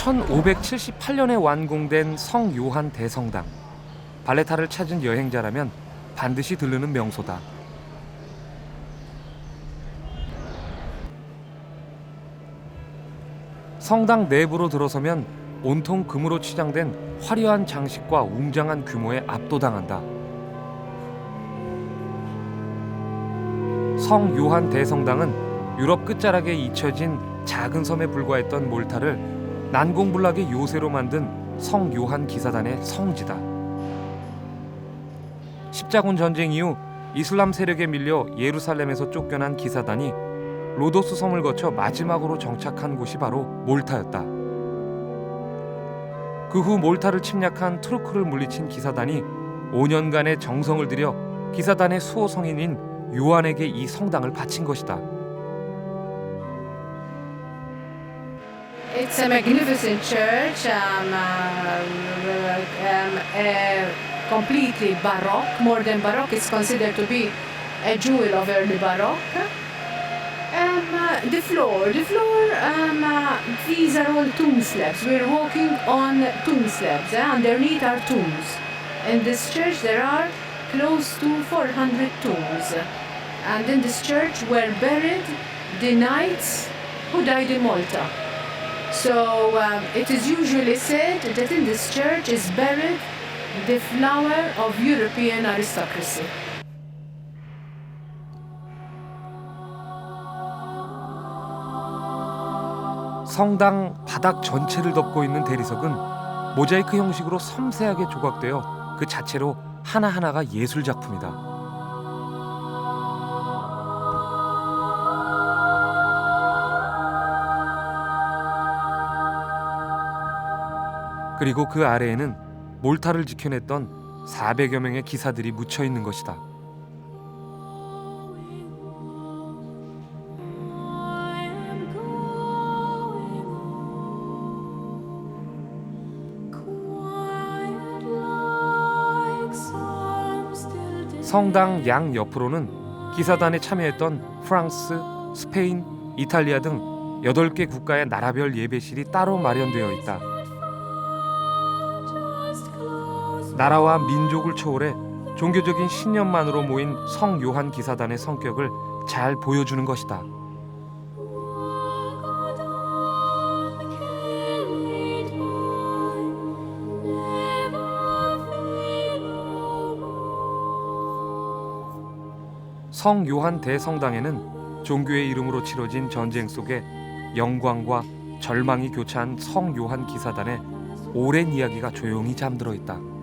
1578년에 완공된 성 요한 대성당. 발레타를 찾은 여행자라면 반드시 들르는 명소다. 성당 내부로 들어서면 온통 금으로 치장된 화려한 장식과 웅장한 규모에 압도당한다. 성 요한 대성당은 유럽 끝자락에 잊혀진 작은 섬에 불과했던 몰타를 난공불락의 요새로 만든 성 요한 기사단의 성지다. 십자군 전쟁 이후 이슬람 세력에 밀려 예루살렘에서 쫓겨난 기사단이 로도스 섬을 거쳐 마지막으로 정착한 곳이 바로 몰타였다. 그 후 몰타를 침략한 투르크를 물리친 기사단이 5년간의 정성을 들여 기사단의 수호 성인인 요한에게 이 성당을 바친 것이다. It's a magnificent church, um, uh, um, completely Baroque, more than Baroque. It's considered to be a jewel of early Baroque. Um, uh, the floor, the floor, um, uh, these are all tomb slabs. We're walking on tomb slabs. eh? Underneath are tombs. In this church, there are close to 400 tombs. And in this church were buried the knights who died in Malta. So um, it is usually said that in this church is buried the flower of European aristocracy. 성당 바닥 전체를 덮고 있는 대리석은 모자이크 형식으로 섬세하게 조각되어 그 자체로 하나하나가 예술 작품이다. 그리고 그 아래에는 몰타를 지켜냈던 400여 명의 기사들이 묻혀 있는 것이다. 성당 양 옆으로는 기사단에 참여했던 프랑스, 스페인, 이탈리아 등 8개 국가의 나라별 예배실이 따로 마련되어 있다. 나라와 민족을 초월해 종교적인 신념만으로 모인 성 요한 기사단의 성격을 잘 보여주는 것이다. 성 요한 대성당에는 종교의 이름으로 치러진 전쟁 속에 영광과 절망이 교차한 성 요한 기사단의 오랜 이야기가 조용히 잠들어 있다.